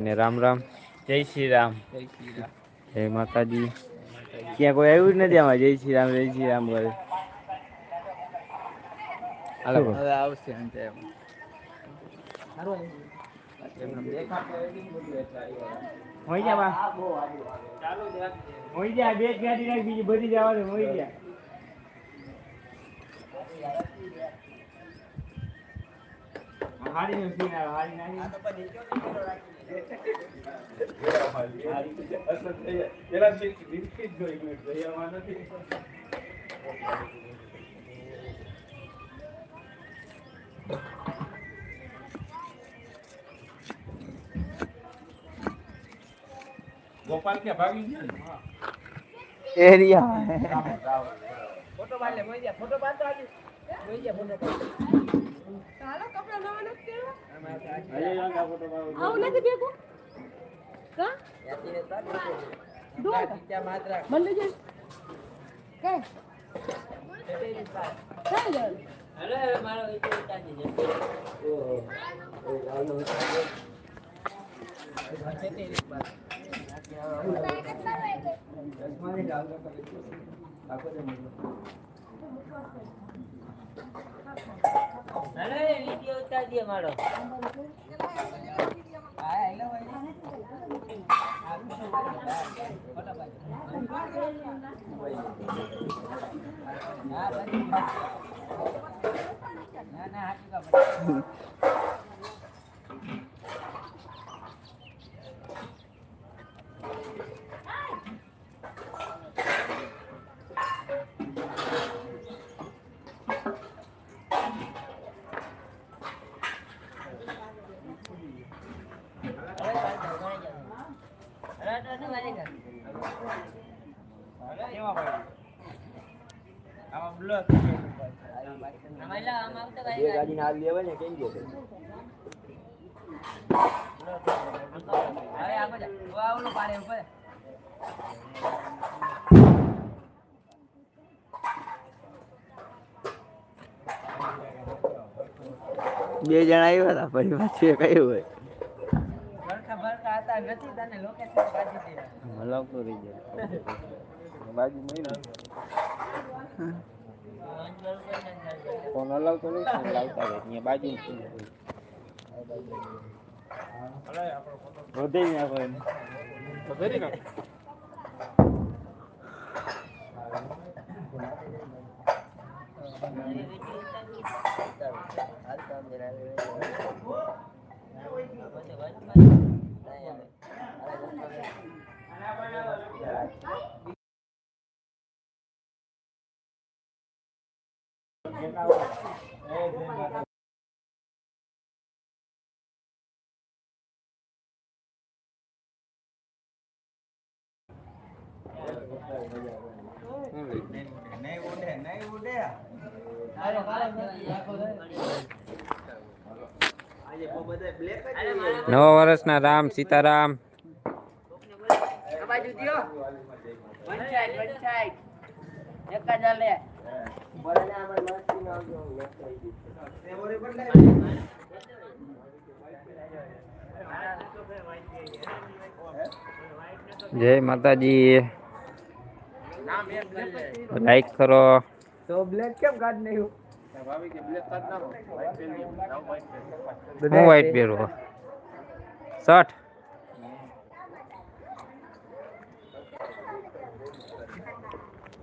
ને રામ રામ. જય શ્રી રામ. જય શ્રી રામ. જય માતાજી. ક્યાં કોઈ આવ્યું જ નથી આમાં? જય શ્રી રામ જય શ્રી રામ કરે હોય જા બે. જ ગાડી નાખ. બીજી બધી જવાનું હોય જા હારી નો સીન આવે હારી નાખી ગોપાલ કે ભાગી ગયો ને? એરિયા ફોટો પાડ લે મોઈ જા ફોટો પાડ તો આજે મોઈ જા ફોટો ચાલો કપડા નવા નથી આવું નથી ભેગું? કા? દો મને લઈ જાય કે અરે મારો ઈચ્છા ઉતારી દે અરે વિડિયો ઉતારી દે મારો હા હેલો ના ના હાચું કા આમાં બ્લર ગાડી ના લેવાય ને કેમ ગયો બે જણા આવ્યા હતા પરિવાર છે કયું હોય. મલાવતો બાજુ ફોન હલાવતો નહીં લાવતા રહે અહીંયા બાજુ વધે નાખો એને નહીં ઉડે નહીં નવા વર્ષના રામ સીતારામ. પંચાયત. જય માતાજી. લાઈક કરો. તો બ્લેક કેમ કાઢ નહીં. હું વ્હાઈટ પહેરું? શર્ટ.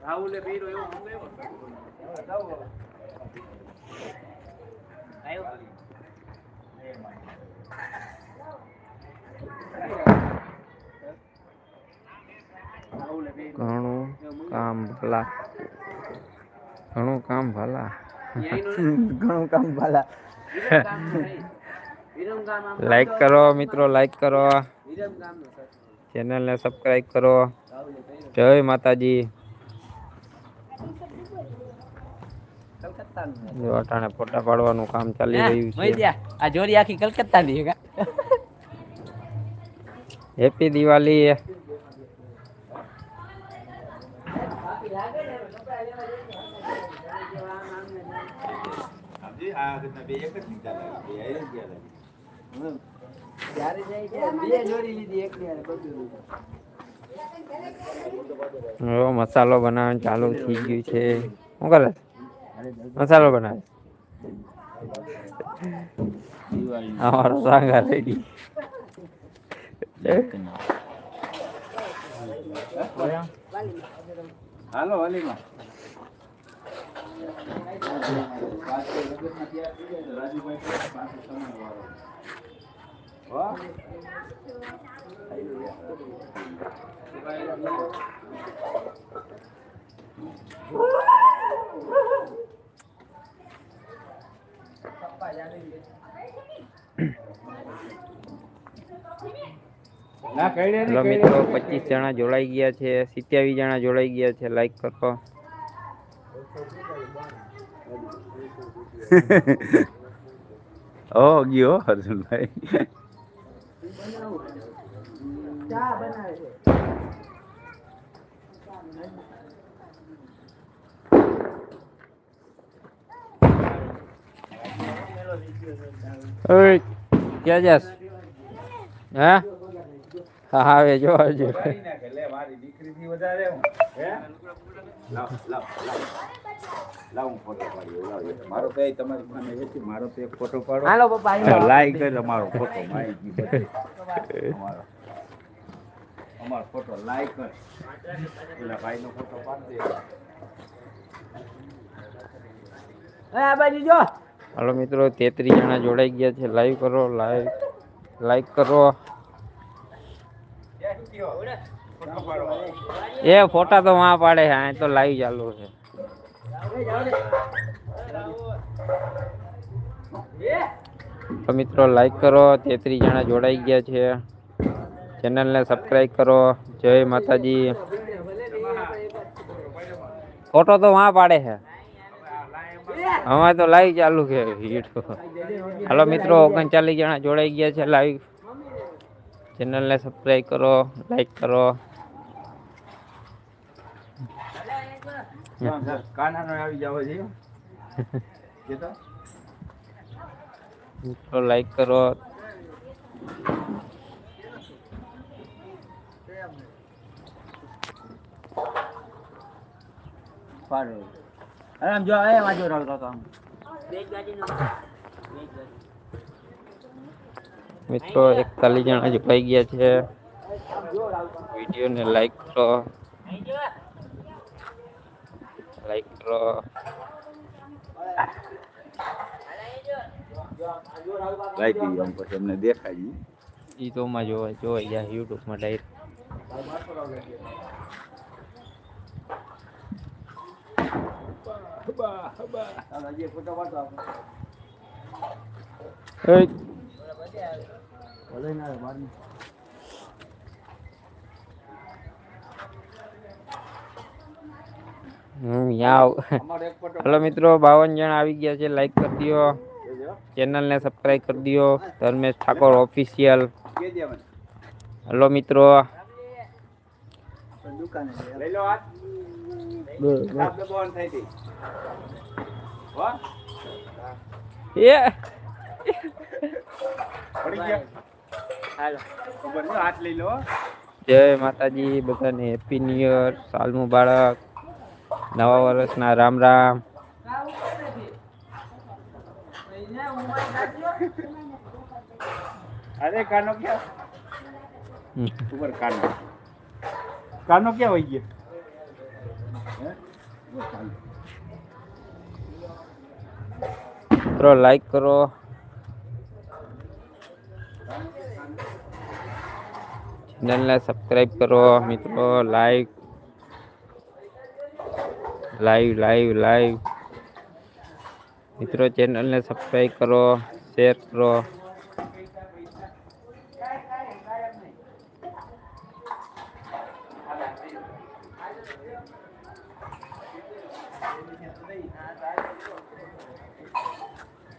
રાહુલે પીરો એવો મંગાવ્યો આવ્યો રાહુલે ઘણું કામ ભલા. ઘણું કામ ભલા. ઘણું કામ ભલા. લાઈક કરો મિત્રો લાઈક કરો. ચેનલ ને ચેનલને સબસ્ક્રાઈબ કરો. જય માતાજી કલકત્તા નો જો અટાણે ફોટા પાડવાનું કામ ચાલી રહ્યું છે. આ જોડી આખી કલકત્તા ની હેગા હેપી દિવાળી મસાલો બનાવવાનું ચાલુ થઈ ગયું છે. શું કરે? મસાલો બનાવે. અમારો સાંગા રેડી હાલો વાલીમાં. ના હેલો મિત્રો પચીસ જણા જોડાઈ ગયા છે સિત્યાવીસ જણા જોડાઈ ગયા છે લાઈક કરો. ઓ ગયો અર્જુનભાઈ. ચા બનાવે છે ઓય ક્યાં જાસ હા? આવે જો હજુ લે મારી દીકરીથી વધારે હું હે? લાવ લાવ લાવ. લાવ હું ફોટો પાડી લાવ મારો તો તમારી સામે વેચી મારો તો એક ફોટો પાડો. હાલો પપ્પા અહીં લાઈક ફોટો મારી ગઈ અમારો અમારો ફોટો લાઈક પેલા ભાઈનો ફોટો પાડી દે. એ આ બાજુ જો. હાલો મિત્રો તેત્રીસ જણા જોડાઈ ગયા છે. લાઈવ કરો લાઈવ લાઈક કરો. એ ફોટા તો વાં પાડે છે અહીં તો લાઈવ ચાલુ છે. તો મિત્રો લાઈક કરો તેત્રીસ જણા જોડાઈ ગયા છે. ચેનલને સબસ્ક્રાઈબ કરો. જય માતાજી. ફોટો તો વાં પાડે છે. હવે તો લાઈવ ચાલુ છે. હાલો મિત્રો, ઓગણચાલીસ જણા જોડાઈ ગયા છે લાઈવ ચેનલને સબસ્ક્રાઈબ કરો લાઈક કરો. કાનાનો આવી જાવ છે મિત્રો લાઈક કરો. પાડો. આમ જો એ વાજો રાવ તો આમ. મિત્રો એકતાલીસ જણા જોડાઈ ગયા છે. વિડીયોને લાઈક કરો. લાઈક કરો. લાઈક આમ પછી અમને દેખાડી એ તો માં જોવાય જોવાઈ જાય યુટ્યુબમાં ડાયરેક્ટ ચાલો હજી એક ફોટો પાડો આપણે. ભલે ના આવે, બહાર હલો મિત્રો બાવન જણા આવી ગયા છે. લાઈક કરી દો ચેનલને સબસ્ક્રાઈબ કરી દો ધર્મેશ ઠાકોર ઓફિશિયલ હલો મિત્રો. એ જય માતાજી બધાને હેપી ન્યુ યર સાલ મુબારક. નવા વર્ષના રામ રામ. અરે કાનો ક્યાં. ઉપર કાનો. કાનો ક્યાં હોય ગયો? હે? મિત્રો લાઈક કરો. ચેનલને સબસ્ક્રાઈબ કરો મિત્રો લાઈક લાઈવ લાઈવ લાઈવ મિત્રો ચેનલને સબસ્ક્રાઈબ કરો શેર કરો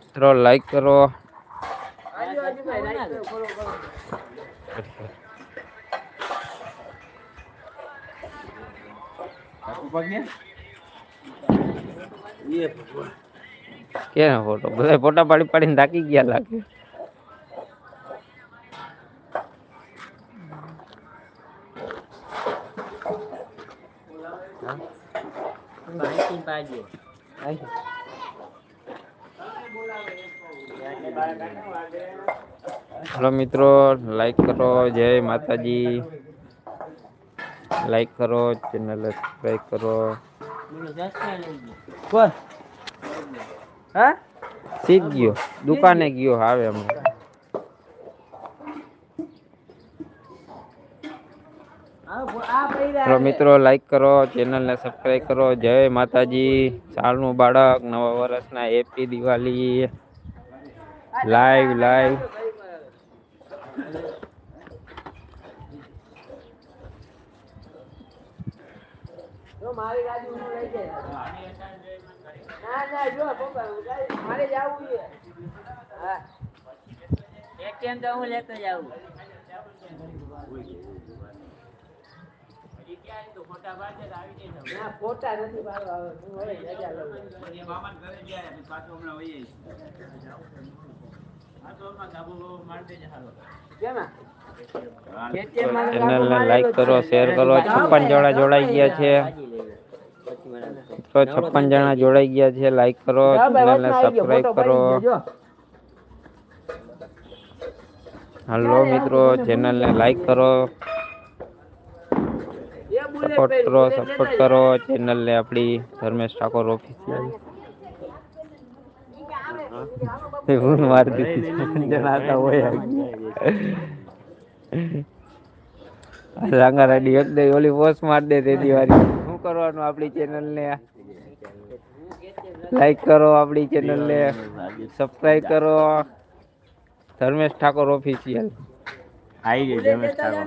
મિત્રો લાઈક કરો Iya, ya, foto. Boleh foto paling daki dia lagi. Halo Mitro, like terus, jai mataji. Like કરો ચેનલ સબસ્ક્રાઈબ કરો બોલો ગયો કોણ હા શીખ ગયો દુકાને ગયો આવે હમણાં મિત્રો લાઈક કરો ચેનલને સબસ્ક્રાઈબ કરો જય માતાજી સાલનું બાળક નવા વર્ષના હેપી દિવાળી લાઈવ લાઈવ મારી ગાડી હું લઈ જાય ના ના જો પપ્પા મારે જવું છે. હા. એક ટાઈમ તો હું લેતો જાઉં ના ફોટા નથી પાડવા હું રજા લઉં. મામાને ઘરે ગયા પછી હમણાં વહી કેમાં ચેનલને લાઈક કરો શેર કરો. છપ્પન જણા જોડાઈ ગયા છે. મિત્રો, છપ્પન જણા જોડાઈ ગયા છે. લાઈક કરો, ચેનલને સબસ્ક્રાઈબ કરો. હાલો, મિત્રો, ચેનલને લાઈક કરો. સપોર્ટ કરો સપોર્ટ કરો. ચેનલને આપણી ધર્મેશ ઠાકોર ઓફિસિયલ હું મારી દીધી. જણાતા હોય રાંગા રાડી એક દે ઓલી પોસ્ટ માર દે તે દિવાળી શું કરવાનું આપણી ચેનલ ને લાઈક કરો આપણી ચેનલ ને. સબસ્ક્રાઇબ કરો. ધર્મેશ ઠાકોર ઓફિશિયલ આવી ગઈ ધર્મેશ ઠાકોર.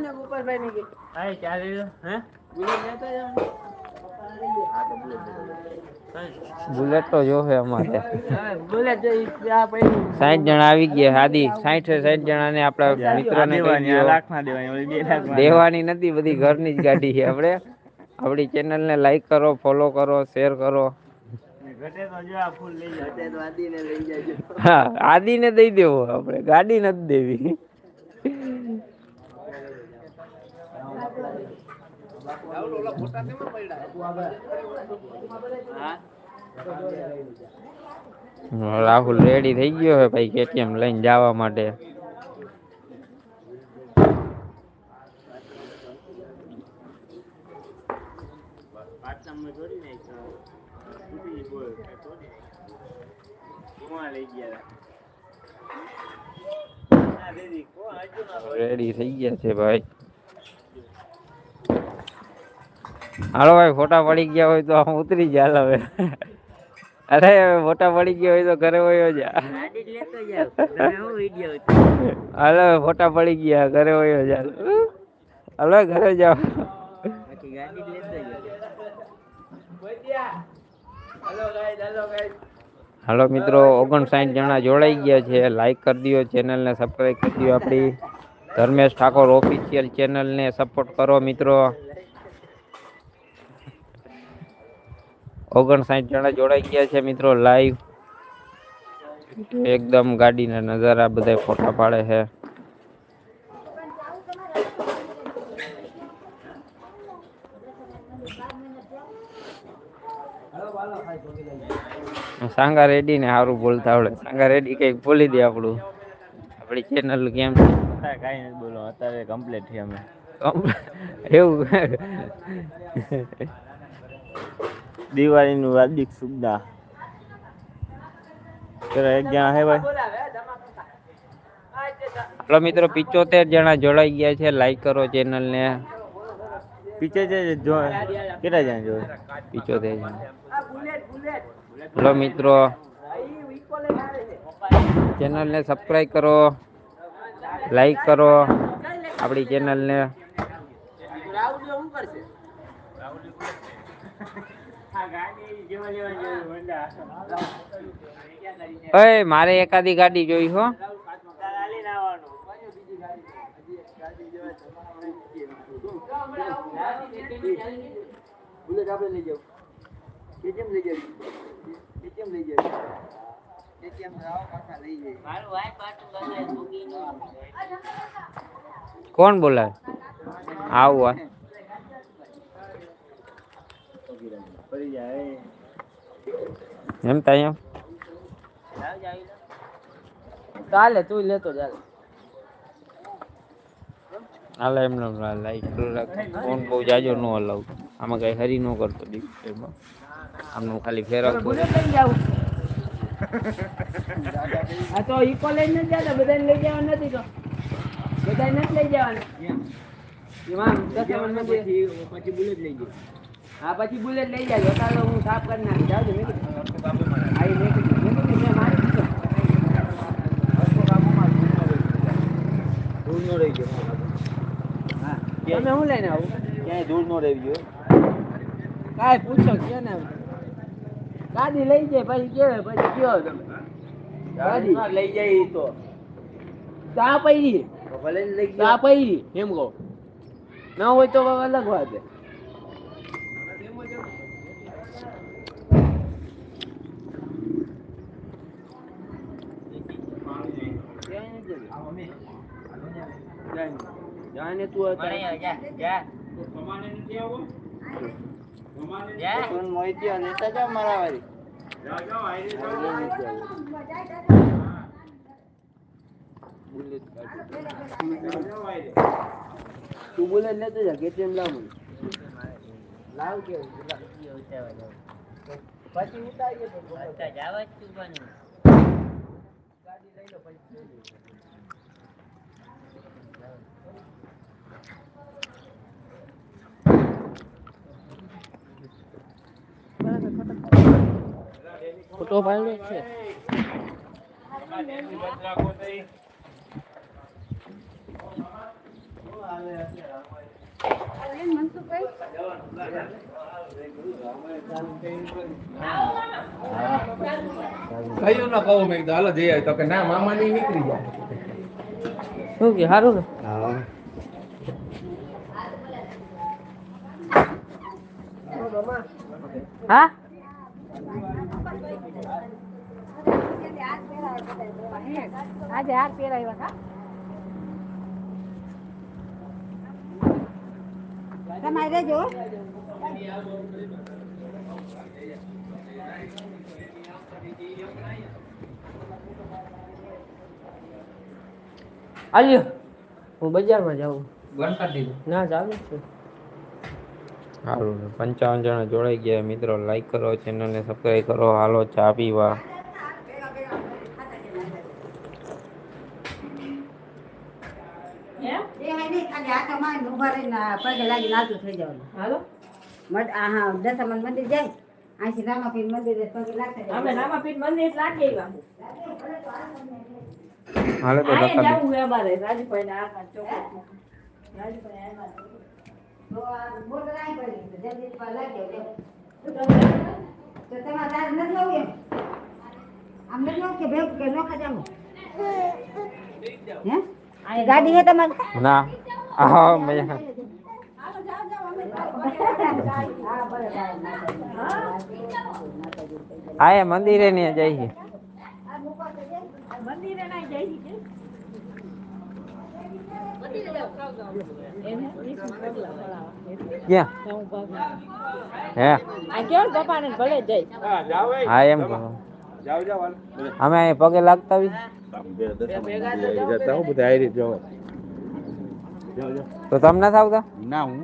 હે? બુલેટ જાવ તો જોશે અમારે. હવે બુલેટ જો આ પડી સાઠ જણા આવી ગયા હાદી. સાઠ સાઠ જણા ને આપડા મિત્ર ને દેવાની આ લાખ ના દેવાની ઓલી બે લાખમાં દેવાની નથી બધી ઘરની જ ગાડી છે આપણે. ચેનલ ને લાઈક કરો ફોલો કરો શેર કરો. ઘટે તો જો આ ફૂલ લઈ જાય. તો આદિને લઈ જાજો હા આદિને દઈ દેવો આપણે. ગાડી નથી દેવી હા રાહુલ રેડી થઈ ગયો છે ભાઈ, કેટીએમ લઈને જવા માટે. પાટણમાં જોડી નાખ્યો તૂટી બોલ તોડી કુવા લઈ ગયા ના દીદી કોણ હજુ ના રેડી થઈ ગયા છે ભાઈ. હાલો ભાઈ, ફોટા પડી ગયા હોય તો આમ ઉતરી જા હવે. અરે, ફોટા પડી ગયા હોય તો ઘરે વયો જા. હાલો ફોટા પડી ગયા, ઘરે વયો જા. હાલો ઘરે જાઓ. હલો મિત્રો, ઓગણસાઠ જણા જોડાઈ ગયા છે. લાઈક કરી દો ચેનલને સબસ્ક્રાઈબ કરી દો આપણી. ધર્મેશ ઠાકોર ઓફિશિયલ ચેનલને સપોર્ટ કરો મિત્રો. ઓગણસાઠ જણા જોડાઈ ગયા છે મિત્રો લાઈવ એકદમ ગાડીના નજારા બધા ફોટા પાડે છે. સાંગા રેડી ને સારું બોલતા આવડે. સાંગા રેડી કંઈક બોલી દે આપણું. આપણી ચેનલ કેમ છે? કઈ નથી બોલો. અત્યારે કમ્પ્લીટ છે અમે. એવું? દિવાળીનું હાર્દિક શુભદા ચલો એક જણા હે ભાઈ? હલો મિત્રો પિચોતેર જણા જોડાઈ ગયા છે. લાઈક કરો ચેનલ ને પીછે છે જો કેટલા જણા જો પિચોતેર જણા. હલો મિત્રો. ચેનલને સબસ્ક્રાઇબ કરો. લાઈક કરો. આપણી ચેનલ ને રાહુલ શું કરશે ઓય મારે એકાદી ગાડી જોઈ હો. બુલેટ આપણે લઈ જાવ કેટીએમ લઈ જાવ કેટીએમ લઈ જાવ કોણ બોલા આવું આ પડી જાય. એમ તા એમ. ચાલે તું લેતો ચાલે. હાલે એમને લાઈક ફોન બહુ જાજો ન હલાવ આમાં કઈ હરી ન કરતો ડિસ્પ્લેમાં આમનું ખાલી ફેરવતો બુલેટ લઈ જાવ આ તો ઈકો લઈને જ જાતા બધાને લઈ જવા નથી તો. બધાને નથી લઈ જવાના. એમાં પછી બુલેટ લઈ જાય હા પછી બુલેટ લઈ જાય ચાલો હું સાફ કરી નાખી. જાવ મેં કીધું. નો રહી ગયો. હા. તમે હું લઈને આવું? ક્યાંય ધૂળ નો રહી ગયો? કાંઈ પૂછો કે ને ગાડી લઈ જાય પછી કેવાય પછી કયો તમે? ગાડી લઈ જાય તો. ચા પૈરી. ભલે લઈ ચા પૈરી એમ કહો. ના હોય તો અલગ વાત છે જાને તું તું બોલે લેતો જા કેટીએમ લાવ મને લાવ કે પછી ઉતારીએ તો ગાડી લઈ લો પછી લઈ લો. ફોટો કયું ના કહું મેં હાલો જઈ તો કે ના મામા ની નીકળી જાય શું કે સારું ને હા આજે હાર પહેરાવ્યા હા તમારે રહેજો હો. આલ્યો. હું બજારમાં જાઉં. બંધ કરી દીધું. ના ચાલુ જ છે. સારું પંચાવન જણા જોડાઈ ગયા. મિત્રો લાઈક કરો ચેનલને સબસ્ક્રાઈબ કરો. હાલો ચા પીવા. આ મંદિર જાય. રામાપીઠ મંદિર લાગે હાલે તો ધક્કા દે. જવું અમારે રાજુભાઈ ના આખા ચોકમાં રાજુભાઈ આવ્યા તો આ બોર્ડર અહીં પડી છે, જલ્દી પર લાગી જાઓ, જાઓ. તો તમારે તારે નથી આવું એમ? આમ નથી આવું કે ભેગું કે નોખા જાવું? હે? ગાડી હે તમારી ના હા મજા હા, ભલે, ભલે. આ એ મંદિરે ને જઈ અમે પગે લાગતા તો તમને આવતા ના હું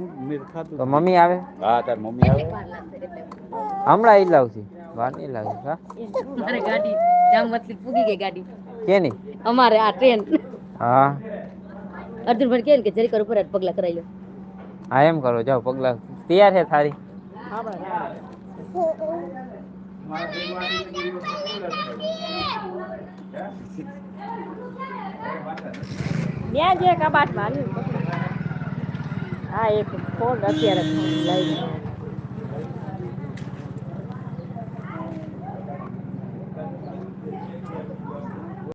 તો મમ્મી આવે હા તાર મમ્મી આવે? હમણાં એ લાવશે વાર નહીં લાવશે હા? મારે ગાડી, જામવતલી પૂગી ગઈ ગાડી. કેની અમારે આ ટ્રેન હા. અર્જુનભાઈ કહે ને કે જરીક ઉપર જ પગલા કરાવી લો. હા એમ કરો જાઓ પગલા. તૈયાર છે થારી ત્યાં જે કબાટમાં હા એક ફોન અત્યારે લઈ